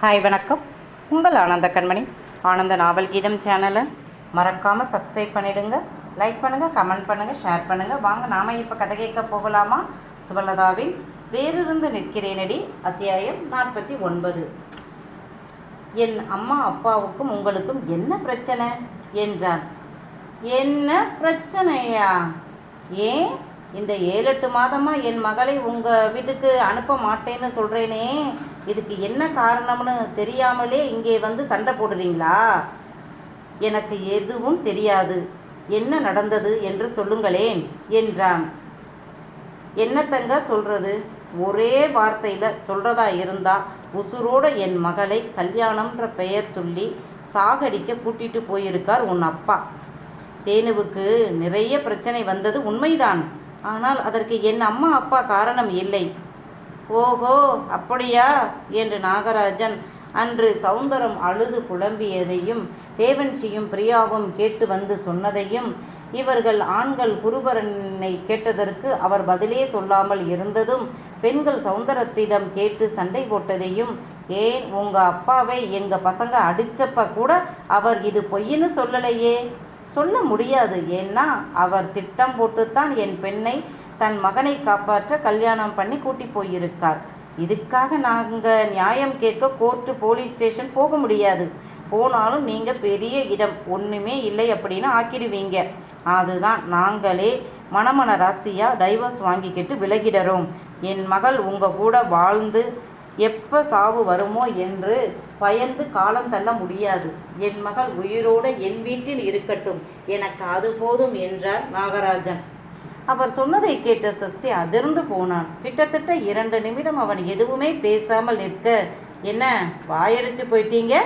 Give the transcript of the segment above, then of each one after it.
Hi வணக்கம். உங்கள் ஆனந்த கண்மணி. ஆனந்த நாவல் கீதம் சேனலை மறக்காமல் சப்ஸ்கிரைப் பண்ணிவிடுங்க லைக் பண்ணுங்கள் கமெண்ட் பண்ணுங்கள் ஷேர் பண்ணுங்கள் வாங்க நாம் இப்போ கதை கேட்க போகலாமா? சுபலதாவின் வேறிருந்து நிற்கிறேனடி அத்தியாயம் நாற்பத்தி ஒன்பது. என் அம்மா அப்பாவுக்கும் உங்களுக்கும் என்ன பிரச்சனை? என்றான். என்ன பிரச்சனையா? ஏன்? இந்த ஏழு எட்டு மாதமா என் மகளை உங்கள் வீட்டுக்கு அனுப்ப மாட்டேன்னு சொல்கிறேனே இதுக்கு என்ன காரணம்னு தெரியாமலே இங்கே வந்து சண்டை போடுறீங்களா? எனக்கு எதுவும் தெரியாது. என்ன நடந்தது என்று சொல்லுங்களேன் என்றான். என்னத்தங்க சொல்கிறது ஒரே வார்த்தையில் சொல்கிறதா இருந்தால் உசுரோட என் மகளை கல்யாணம்ன்ற பெயர் சொல்லி சாகடிக்க கூட்டிட்டு போயிருக்கார் உன் அப்பா. தேனுவுக்கு நிறைய பிரச்சனை வந்தது உண்மைதான். ஆனால் அதற்கு என் அம்மா அப்பா காரணம் இல்லை. ஓஹோ அப்படியா? என்று நாகராஜன் அன்று சௌந்தரம் அழுது புலம்பியதையும் தேவன்சியும் பிரியாவும் கேட்டு வந்து சொன்னதையும் இவர்கள் ஆண்கள் குருபரனை கேட்டதற்கு அவர் பதிலே சொல்லாமல் இருந்ததும் பெண்கள் சௌந்தரத்திடம் கேட்டு சண்டை போட்டதையும் ஏன் உங்க அப்பாவை எங்க பசங்க அடிச்சப்ப கூட அவர் இது பொய்ன்னு சொல்லலையே? சொல்ல முடியாது. ஏன்னா அவர் திட்டம் போட்டுத்தான் என் பெண்ணை தன் மகனை காப்பாற்ற கல்யாணம் பண்ணி கூட்டி போயிருக்கார். இதுக்காக நாங்கள் நியாயம் கேட்க கோர்ட்டு போலீஸ் ஸ்டேஷன் போக முடியாது. போனாலும் நீங்கள் பெரிய இடம். ஒன்றுமே இல்லை அப்படின்னு ஆக்கிடுவீங்க. அதுதான் நாங்களே மணமன ராசியாக டைவர்ஸ் வாங்கிக்கிட்டு விலகிடறோம். என் மகள் உங்கள் கூட வாழ்ந்து எப்போ சாவு வருமோ என்று பயந்து காலம் தள்ள முடியாது. என் மகள் உயிரோடு என் வீட்டில் இருக்கட்டும். எனக்கு அது போதும் என்றார் நாகராஜன். அவர் சொன்னதை கேட்ட சஸ்தி அதிர்ந்து போனான். கிட்டத்தட்ட இரண்டு நிமிடம் அவன் எதுவுமே பேசாமல் நிற்க என்ன வாயடிச்சு போயிட்டீங்க?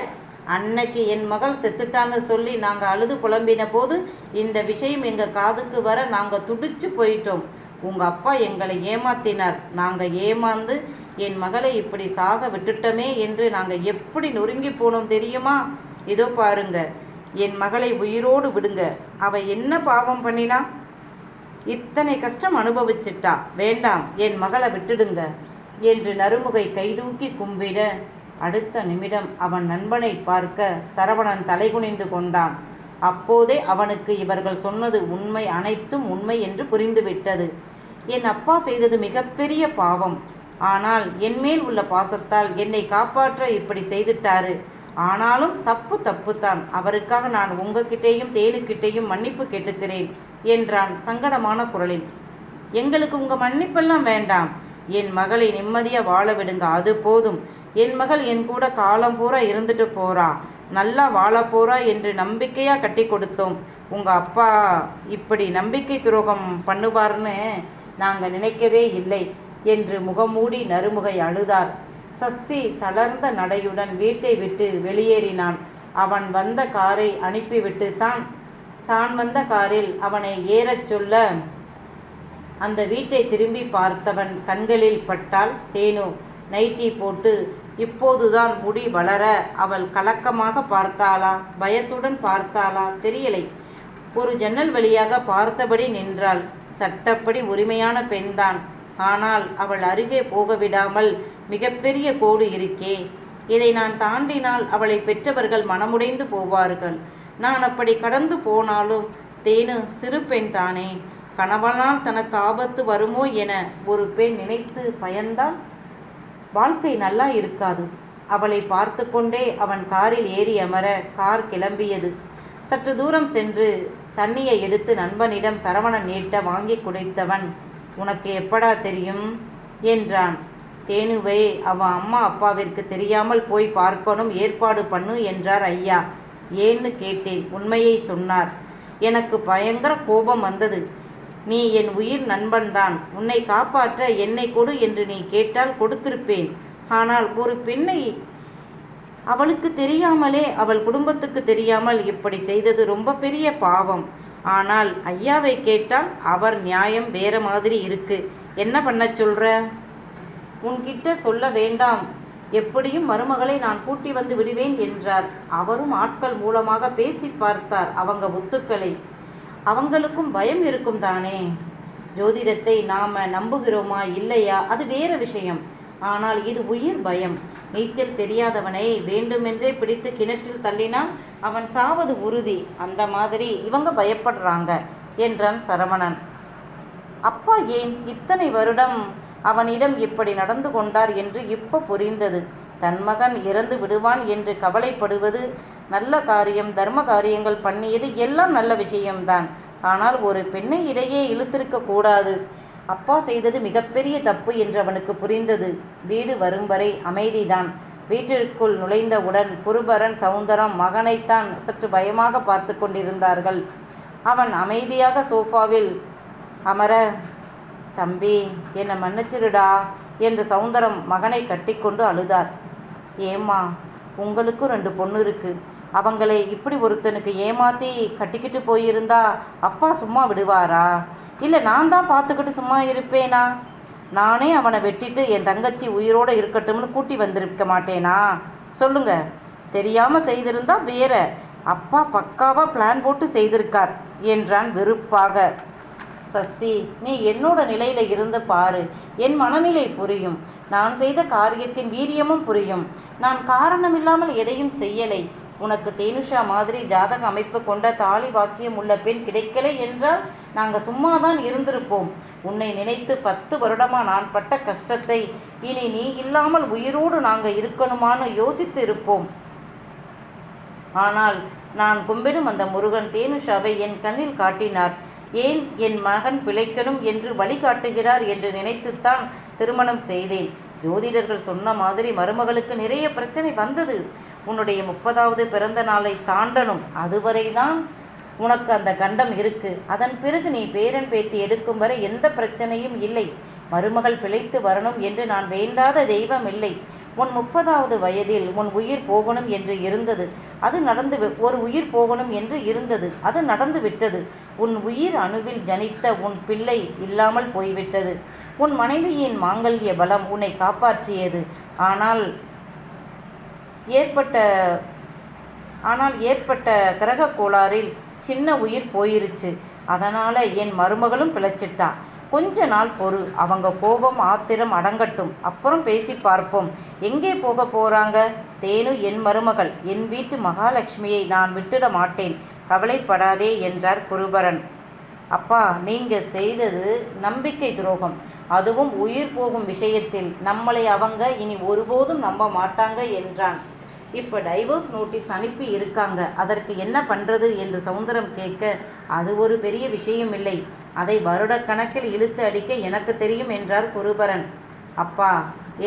அன்னைக்கு என் மகள் செத்துட்டான்னு சொல்லி நாங்கள் அழுது புலம்பின போது இந்த விஷயம் எங்கள் காதுக்கு வர நாங்கள் துடிச்சு போயிட்டோம். உங்கள் அப்பா எங்களை ஏமாத்தினார். நாங்கள் ஏமாந்து என் மகளை இப்படி சாக விட்டுட்டோமே என்று நாங்கள் எப்படி நொறுங்கி போனோம் தெரியுமா? இதோ பாருங்க. என் மகளை உயிரோடு விடுங்க. அவ என்ன பாவம் பண்ணினா? இத்தனை கஷ்டம் அனுபவிச்சிட்டா. வேண்டாம் என் மகளை விட்டுடுங்க என்று நறுமுகை கைதூக்கி கும்பிட அடுத்த நிமிடம் அவன் நண்பனை பார்க்க சரவணன் தலைகுனிந்து கொண்டான். அப்போதே அவனுக்கு இவர்கள் சொன்னது உண்மை அனைத்தும் உண்மை என்று புரிந்துவிட்டது. என் அப்பா செய்தது மிகப்பெரிய பாவம். ஆனால் என்மேல் உள்ள பாசத்தால் என்னை காப்பாற்ற இப்படி செய்துட்டாரு. ஆனாலும் தப்பு தப்பு தான் அவருக்காக நான் உங்ககிட்டேயும் தேனுக்கிட்டேயும் மன்னிப்பு கேட்டுக்கிறேன் என்றான் சங்கடமான குரலில். எங்களுக்கு உங்க மன்னிப்பெல்லாம் வேண்டாம். என் மகளை நிம்மதியாக வாழ விடுங்க அது போதும். என் மகள் என் கூட காலம் பூரா இருந்துட்டு போறா. நல்லா வாழ போறா என்று நம்பிக்கையா கட்டி கொடுத்தோம். உங்க அப்பா இப்படி நம்பிக்கை துரோகம் பண்ணுவார்னு நாங்கள் நினைக்கவே இல்லை. என்று முகமூடி நறுமுகை அழுதார். சஸ்தி தளர்ந்த நடையுடன் வீட்டை விட்டு வெளியேறினான். அவன் வந்த காரை அனுப்பிவிட்டு தான் தான் வந்த காரில் அவனை ஏறச் சொல்ல அந்த வீட்டை திரும்பி பார்த்தவன் கண்களில் பட்டால் தேனு நைட்டி போட்டு இப்போதுதான் முடி வளர அவள் கலக்கமாக பார்த்தாளா? பயத்துடன் பார்த்தாளா? தெரியலை. ஒரு ஜன்னல் வழியாக பார்த்தபடி நின்றாள். சட்டப்படி உரிமையான பெண்தான். ஆனால் அவள் அருகே போக விடாமல் மிகப்பெரிய கோடு இருக்கே. இதை நான் தாண்டினால் அவளை பெற்றவர்கள் மனமுடைந்து போவார்கள். நான் அப்படி கடந்து போனாலும் தேனு சிறு பெண் தானே. கணவனால் தனக்கு ஆபத்து வருமோ என ஒரு பெண் நினைத்து பயந்தால்? வாழ்க்கை நல்லா இருக்காது. அவளை பார்த்து கொண்டே அவன் காரில் ஏறி அமர கார் கிளம்பியது. சற்று தூரம் சென்று தண்ணியை எடுத்து நண்பனிடம் சரவணன் நீட்ட வாங்கி குடித்தவன் உனக்கு எப்படா தெரியும்? என்றான். தேனுவை அவன் அம்மா அப்பாவிற்கு தெரியாமல் போய் பார்க்கணும் ஏற்பாடு பண்ணு என்றார் ஐயா. ஏன்னு கேட்டேன் உண்மையை சொன்னார். எனக்கு பயங்கர கோபம் வந்தது. நீ என் உயிர் நண்பன்தான். உன்னை காப்பாற்ற என்னை கொடு என்று நீ கேட்டால் கொடுத்திருப்பேன். ஆனால் ஒரு பெண்ணை அவளுக்கு தெரியாமலே அவள் குடும்பத்துக்கு தெரியாமல் இப்படி செய்தது ரொம்ப பெரிய பாவம். ஆனால் ஐயாவை கேட்டால் அவர் நியாயம் வேற மாதிரி இருக்கு. என்ன பண்ண சொல்ற? உன்கிட்ட சொல்ல வேண்டாம். எப்படியும் மருமகளை நான் கூட்டி வந்து விடுவேன் என்றார். அவரும் ஆட்கள் மூலமாக பேசி பார்த்தார் அவங்க முத்துக்களை. அவங்களுக்கும் பயம் இருக்கும் தானே? ஜோதிடத்தை நாம் நம்புகிறோமா இல்லையா? அது வேற விஷயம். ஆனால் இது உயிர் பயம். நீச்சல் தெரியாதவனை வேண்டுமென்றே பிடித்து கிணற்றில் தள்ளினால் அவன் சாவது உறுதி. அந்த மாதிரி இவங்க பயப்படுறாங்க என்றான் சரவணன். அப்பா ஏன் இத்தனை வருடம் அவனிடம் இப்படி நடந்து கொண்டார் என்று இப்போ புரிந்தது? தன் மகன் இறந்து விடுவான் என்று கவலைப்படுவது நல்ல காரியம் தர்ம காரியங்கள் பண்ணியது எல்லாம் நல்ல விஷயம்தான். ஆனால் ஒரு பெண்ணை இடையே இழுத்திருக்க கூடாது. அப்பா செய்தது மிகப்பெரிய தப்பு என்று அவனுக்கு புரிந்தது. வீடு வரும் வரை அமைதிதான். வீட்டிற்குள் நுழைந்தவுடன் குருபரன் சவுந்தரம் மகனைத்தான் சற்று பயமாக பார்த்து கொண்டிருந்தார்கள். அவன் அமைதியாக சோஃபாவில் அமர தம்பி என்னை மன்னிச்சிருடா என்று சவுந்தரம் மகனை கட்டிக்கொண்டு அழுதார். ஏம்மா உங்களுக்கும் ரெண்டு பொண்ணு இருக்கு. அவங்களை இப்படி ஒருத்தனுக்கு ஏமாத்தி கட்டிக்கிட்டு போயிருந்தா அப்பா சும்மா விடுவாரா? இல்லை நான் தான் பார்த்துக்கிட்டு சும்மா இருப்பேனா? நானே அவனை வெட்டிட்டு என் தங்கச்சி உயிரோடு இருக்கட்டும்னு கூட்டி வந்திருக்க மாட்டேனா? சொல்லுங்க. தெரியாமல் செய்திருந்தா வேற. அப்பா பக்காவாக பிளான் போட்டு செய்திருக்கார் என்றான் வெறுப்பாக. சஸ்தி நீ என்னோட நிலையில் இருந்து பாரு. என் மனநிலை புரியும். நான் செய்த காரியத்தின் வீரியமும் புரியும். நான் காரணமில்லாமல் எதையும் செய்யலை. உனக்கு தேனுஷா மாதிரி ஜாதக அமைப்பு கொண்ட தாலி வாக்கியம் உள்ள பெண் கிடைக்கலை என்றால் நாங்கள் சும்மாதான் இருந்திருப்போம். உன்னை நினைத்து பத்து வருடமா நான் பட்ட கஷ்டத்தை இனி நீ இல்லாமல் உயிரோடு நாங்கள் இருக்கணுமான்னு யோசித்து இருப்போம். ஆனால் நான் கும்பிடும் அந்த முருகன் தேனுஷாவை என் கண்ணில் காட்டினார். ஏன் என் மகன் பிழைக்கணும் என்று வழிகாட்டுகிறார் என்று நினைத்துத்தான் திருமணம் செய்தேன். ஜோதிடர்கள் சொன்ன மாதிரி மருமகளுக்கு நிறைய பிரச்சனை வந்தது. உன்னுடைய முப்பதாவது பிறந்த நாளை தாண்டணும். அதுவரைதான் உனக்கு அந்த கண்டம் இருக்கு. அதன் பிறகு நீ பேரன் பேத்தி எடுக்கும் வரை எந்த பிரச்சனையும் இல்லை. மருமகள் பிழைத்து வரணும் என்று நான் வேண்டாத தெய்வம் இல்லை. உன் முப்பதாவது வயதில் உன் உயிர் போகணும் என்று இருந்தது. அது நடந்து ஒரு உயிர் போகணும் என்று இருந்தது. அது நடந்து விட்டது. உன் உயிர் அணுவில் ஜனித்த உன் பிள்ளை இல்லாமல் போய்விட்டது. உன் மனைவியின் மாங்கல்ய பலம் உன்னை காப்பாற்றியது. ஆனால் ஏற்பட்ட ஆனால் ஏற்பட்ட கிரக கோளாறில் சின்ன உயிர் போயிருச்சு. அதனால் என் மருமகளும் பிழைச்சிட்டா. கொஞ்ச நாள் பொறு. அவங்க கோபம் ஆத்திரம் அடங்கட்டும். அப்புறம் பேசி பார்ப்போம். எங்கே போக போறாங்க? தேனு என் மருமகள். என் வீட்டு மகாலட்சுமியை நான் விட்டுட மாட்டேன். கவலைப்படாதே என்றார் குருபரன். அப்பா நீங்கள் செய்தது நம்பிக்கை துரோகம். அதுவும் உயிர் போகும் விஷயத்தில். நம்மளை அவங்க இனி ஒருபோதும் நம்ப மாட்டாங்க என்றான். இப்போ டைவோர்ஸ் நோட்டீஸ் அனுப்பி இருக்காங்க. அதற்கு என்ன பண்ணுறது என்று சவுந்தரம் கேட்க அது ஒரு பெரிய விஷயம் இல்லை. அதை வருடக்கணக்கில் இழுத்து அடிக்க எனக்கு தெரியும் என்றார் குருபரன். அப்பா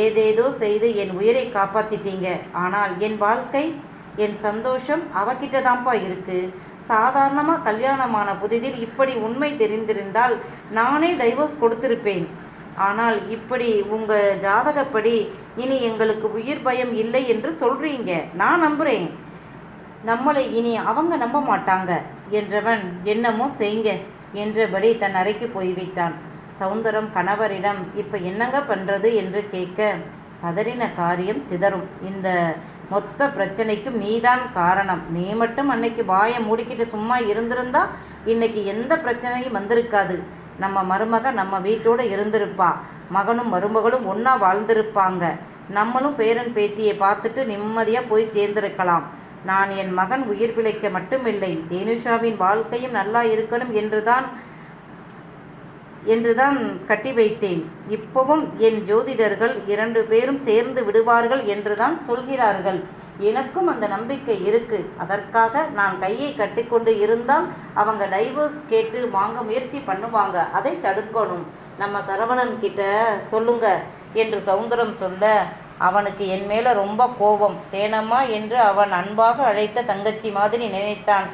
ஏதேதோ செய்து என் உயிரை காப்பாற்றிட்டீங்க ஆனால் என் வாழ்க்கை என் சந்தோஷம் அவகிட்ட தான்ப்பா இருக்கு. சாதாரணமாக கல்யாணமான புதிதில் இப்படி உண்மை தெரிந்திருந்தால் நானே டைவோர்ஸ் கொடுத்திருப்பேன். ஆனால் இப்படி உங்கள் ஜாதகப்படி இனி எங்களுக்கு உயிர் பயம் இல்லை என்று சொல்றீங்க. நான் நம்புகிறேன் நம்மளை இனி அவங்க நம்ப மாட்டாங்க என்றவன் என்னமோ செய்ங்க என்றபடி தன் அறைக்கு போய்விட்டான். சவுந்தரம் கணவரிடம் இப்போ என்னங்க பண்ணுறது என்று கேட்க பதறின காரியம் சிதறும். இந்த மொத்த பிரச்சனைக்கும் நீதான் காரணம். நீ மட்டும் அன்னைக்கு வாயை மூடிக்கிட்டு சும்மா இருந்திருந்தா இன்னைக்கு எந்த பிரச்சனையும் வந்திருக்காது. நம்ம மருமக நம்ம வீட்டோடு இருந்திருப்பா. மகனும் மருமகளும் ஒன்றா வாழ்ந்திருப்பாங்க. நம்மளும் பேரன் பேத்தியை பார்த்துட்டு நிம்மதியாக போய் சேர்ந்திருக்கலாம். நான் என் மகன் உயிர் பிழைக்க மட்டுமில்லை. தேனுஷாவின் வாழ்க்கையும் நல்லா இருக்கணும் என்றுதான் என்றுதான் கட்டி வைத்தேன். இப்பவும் என் ஜோதிடர்கள் இரண்டு பேரும் சேர்ந்து விடுவார்கள் என்றுதான் சொல்கிறார்கள். எனக்கும் அந்த நம்பிக்கை இருக்கு. அதற்காக நான் கையை கட்டிக்கொண்டு இருந்தால் அவங்க டைவர்ஸ் கேட்டு வாங்க முயற்சி பண்ணுவாங்க. அதை தடுக்கணும். நம்ம சரவணன் கிட்ட சொல்லுங்க என்று சவுந்தரம் சொல்ல அவனுக்கு என் மேல ரொம்ப கோபம். தேனம்மா என்று அவன் அன்பாக அழைத்த தங்கச்சி மாதிரி நினைத்தான்.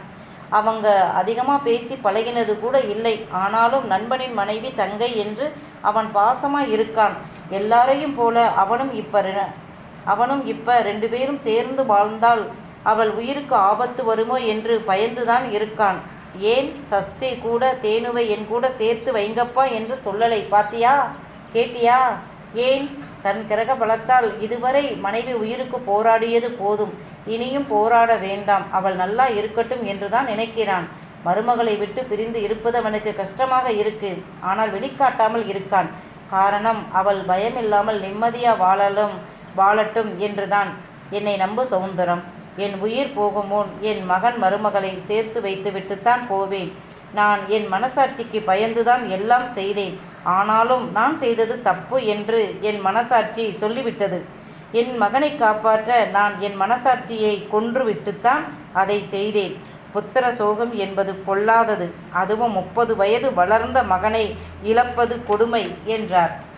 அவங்க அதிகமாக பேசி பழகினது கூட இல்லை. ஆனாலும் நண்பனின் மனைவி தங்கை என்று அவன் பாசமாக இருக்கான். எல்லாரையும் போல அவனும் இப்போ அவனும் இப்போ ரெண்டு பேரும் சேர்ந்து வாழ்ந்தால் அவள் உயிருக்கு ஆபத்து வருமோ என்று பயந்துதான் இருக்கான். ஏன்? சஸ்தி கூட தேனுவை என் கூட சேர்த்து வைங்கப்பா என்று சொல்லலை. பாத்தியா? கேட்டியா? ஏன்? தன் கிரக பலத்தால் இதுவரை மனைவி உயிருக்கு போராடியது போதும். இனியும் போராட வேண்டாம். அவள் நல்லா இருக்கட்டும் என்றுதான் நினைக்கிறான். மருமகளை விட்டு பிரிந்து இருப்பது அவனுக்கு கஷ்டமாக இருக்கு. ஆனால் வெளிக்காட்டாமல் இருக்கான். காரணம் அவள் பயமில்லாமல் நிம்மதியா வாழலும் வாழட்டும் என்றுதான். என்னை நம்பு சௌந்தரம் என் உயிர் போகும்? முன் என் மகன் மருமகளை சேர்த்து வைத்துவிட்டுத்தான் போவேன். நான் என் மனசாட்சிக்கு பயந்துதான் எல்லாம் செய்தேன். ஆனாலும் நான் செய்தது தப்பு என்று என் மனசாட்சி சொல்லிவிட்டது. என் மகனை காப்பாற்ற நான் என் மனசாட்சியை கொன்றுவிட்டுத்தான் அதை செய்தேன். புத்திர சோகம் என்பது பொல்லாதது. அதுவும் முப்பது வயது வளர்ந்த மகனை இழப்பது கொடுமை என்றார்.